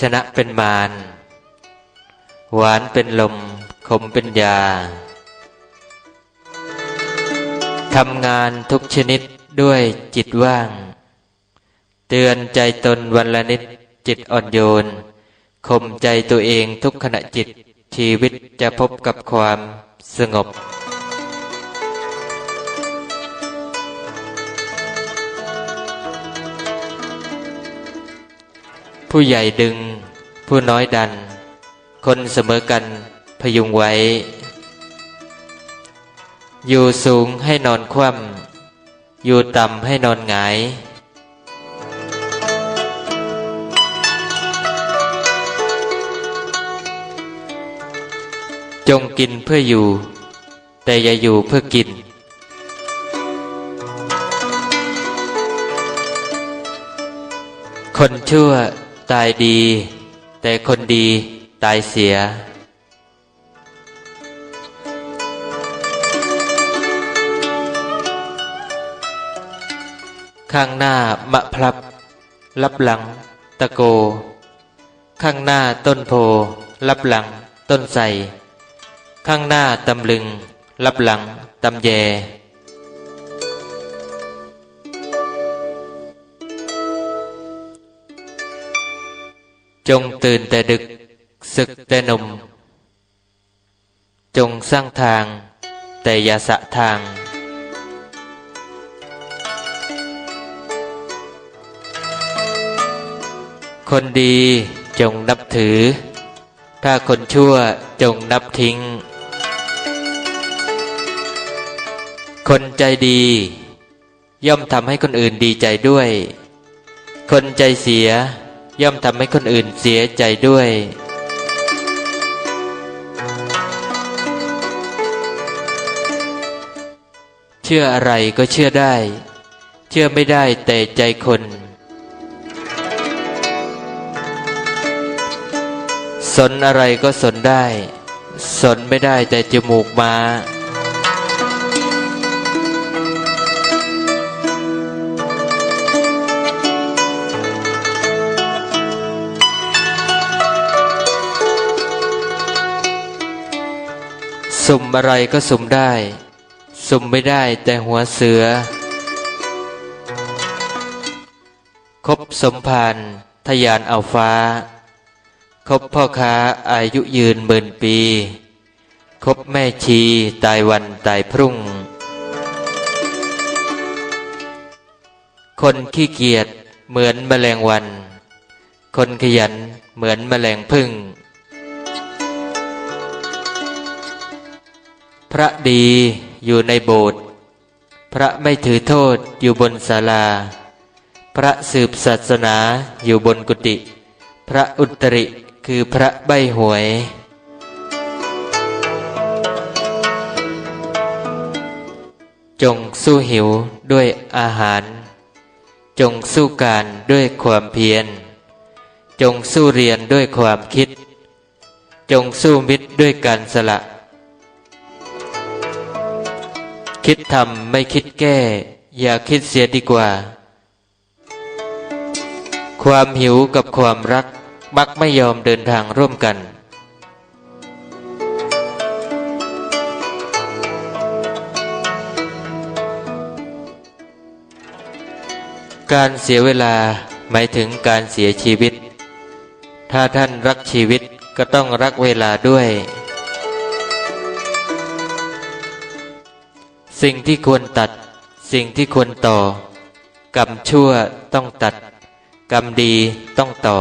ชนะเป็นมาร หวานเป็นลม ขมเป็นยา ทำงานทุกชนิดด้วยจิตว่าง เตือนใจตนวันละนิดจิตอ่อนโยนข่มใจตัวเองทุกขณะจิตชีวิตจะพบกับความสงบ ผู้ใหญ่ดึง ผู้น้อยดัน คนเสมอกันพยุงไว้ อยู่สูงให้นอนคว่ำอยู่ต่ำให้นอนหงายจงกินเพื่ออยู่ แต่อย่าอยู่เพื่อกิน คนชั่ว ตายดี แต่คนดีตายเสีย ข้างหน้ามะพร้าวรับหลัง ตะโก ข้างหน้าต้นโพรับหลัง ต้นไทรข้างหน้าตำลึงรับหลัง ตำแย จงตื่นแต่ดึก ศึกแต่หนุ่ม จงสร้างทาง แต่อย่าสะทาง คนดีจงนับถือ ถ้าคนชั่วจงนับทิ้ง คนใจดี ย่อมทำให้คนอื่นดีใจด้วย คนใจเสีย ย่อมทำให้คนอื่นเสียใจด้วย เชื่ออะไรก็เชื่อได้ เชื่อไม่ได้แต่ใจคน สนอะไรก็สนได้ สนไม่ได้แต่จมูกมาา สุ่มอะไรก็สุ่มได้ สุ่มไม่ได้แต่หัวเสือ คบสมภารทยานเอาฟ้า คบพ่อค้าอายุยืนหมื่นปี คบแม่ชีตายวันตายพรุ่ง คนขี้เกียจเหมือนแมลงวัน คนขยันเหมือนแมลงพึ่ง พระดีอยู่ในโบสถ์พระไม่ถือโทษอยู่บนศาลา พระสืบศาสนาอยู่บนกุฏิพระอุตริคือพระใบหวย จงสู้หิวด้วยอาหาร จงสู้การด้วยความเพียร จงสู้เรียนด้วยความคิด จงสู้มิตรด้วยการสละ คิดทำไม่คิดแก้ อย่าคิดเสียดีกว่า ความหิวกับความรักมักไม่ยอมเดินทางร่วมกัน การเสียเวลาหมายถึงการเสียชีวิต ถ้าท่านรักชีวิตก็ต้องรักเวลาด้วย สิ่งที่ควรตัด สิ่งที่ควรต่อ กรรมชั่วต้องตัด กรรมดีต้องต่อ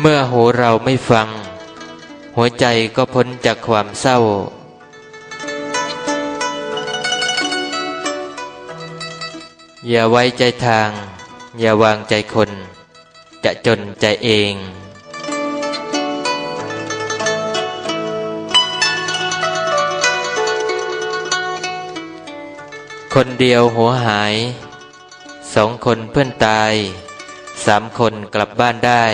เมื่อหูเราไม่ฟัง หัวใจก็พ้นจากความเศร้าอย่าไว้ใจทาง อย่าวางใจคน จะจนใจเองคนเดียวหัวหาย สองคนเพื่อนตาย สามคนกลับบ้านได้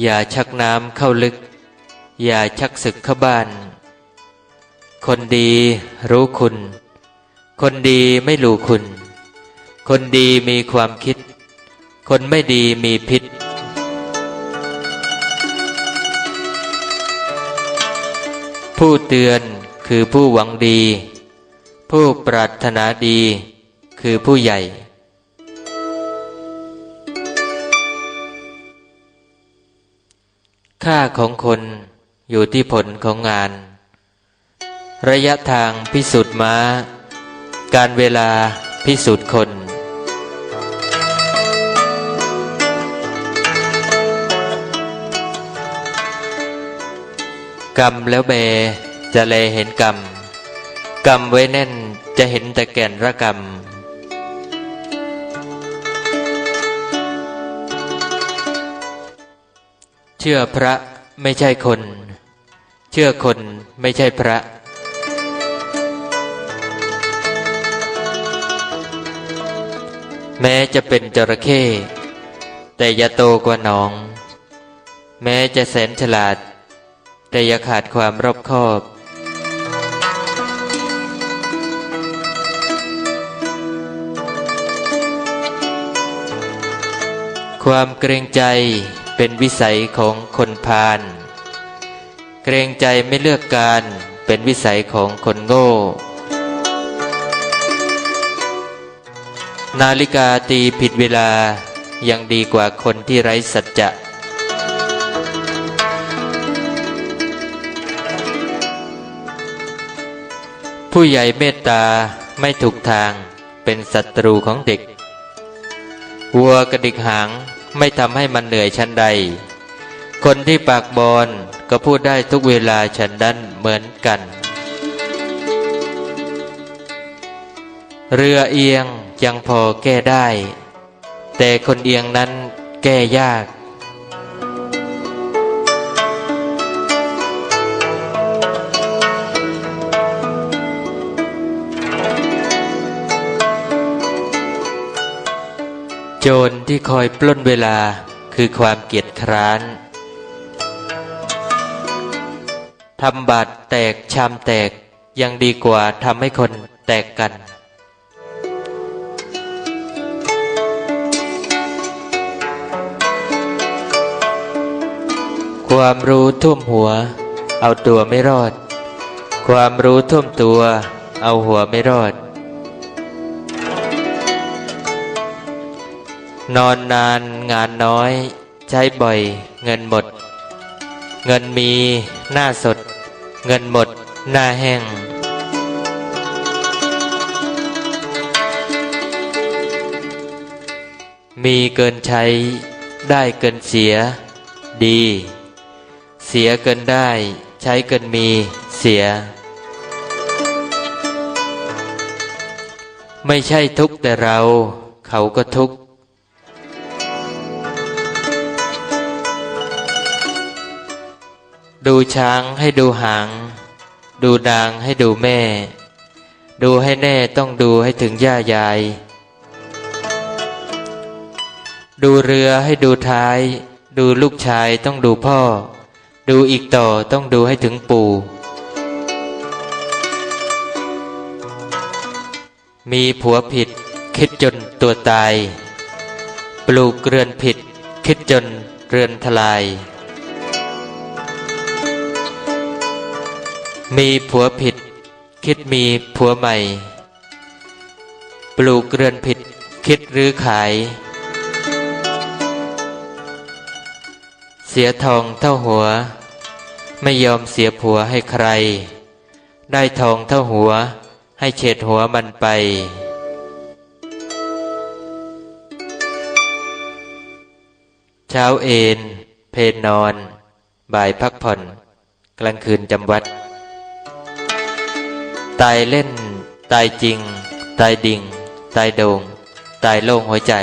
อย่าชักน้ำเข้าลึก อย่าชักศึกเข้าบ้าน คนดีรู้คุณ คนดีไม่รู้คุณ คนดีมีความคิด คนไม่ดีมีพิษ ผู้เตือนคือผู้หวังดี ผู้ปรารถนาดีคือผู้ใหญ่ ค่าของคนอยู่ที่ผลของงาน ระยะทางพิสูจน์ม้า การเวลาพิสูจน์คน กรรมแล้วเบจะเลเห็นกรรม กรรมไว้แน่นจะเห็นแต่แก่นระกรรม เชื่อพระไม่ใช่คน เชื่อคนไม่ใช่พระ แม้จะเป็นจระเข้แต่อย่าโตกว่าหนอง แม้จะแสนฉลาด แต่อย่าขาดความรอบคอบความเกรงใจเป็นวิสัยของคนพาล เกรงใจไม่เลือกการเป็นวิสัยของคนโง่ นาฬิกาตีผิดเวลายังดีกว่าคนที่ไร้สัจจะ ผู้ใหญ่เมตตาไม่ถูกทางเป็นศัตรูของเด็ก วัวกระดิกหางไม่ทำให้มันเหนื่อยชั้นใด คนที่ปากบอลก็พูดได้ทุกเวลาฉันนั้นเหมือนกัน เรือเอียง ยังพอแก้ได้ แต่คนเอียงนั้นแก้ยาก โจรที่คอยปล้นเวลาคือความเกียจคร้านทำบาดแตกชามแตกยังดีกว่าทำให้คนแตกกัน ความรู้ท่วมหัว เอาตัวไม่รอด ความรู้ท่วมตัว เอาหัวไม่รอด นอนนานงานน้อย ใช้บ่อยเงินหมด เงินมีหน้าสด เงินหมดหน้าแห้งมีเกินใช้ได้เกินเสีย ดี เสียเกินได้ ใช้เกินมีเสีย ไม่ใช่ทุกแต่เรา เขาก็ทุกดูช้างให้ดูหาง ดูนางให้ดูแม่ ดูให้แน่ต้องดูให้ถึงย่ายาย ดูเรือให้ดูท้าย ดูลูกชายต้องดูพ่อ ดูอีกต่อต้องดูให้ถึงปู่ มีผัวผิด คิดจนตัวตาย ปลูกเรือนผิด คิดจนเรือนทลาย มีผัวผิด คิดมีผัวใหม่ ปลูกเรือนผิด คิดรื้อขาย เสียทองเท่าหัว ไม่ยอมเสียผัวให้ใคร ได้ทองเท่าหัว ให้เฉดหัวมันไป เช้าเอนเพนนอน บ่ายพักผ่อน กลางคืนจำวัด ตายเล่น ตายจริง ตายดิ่ง ตายโดง่งตายโล่งหัวใจ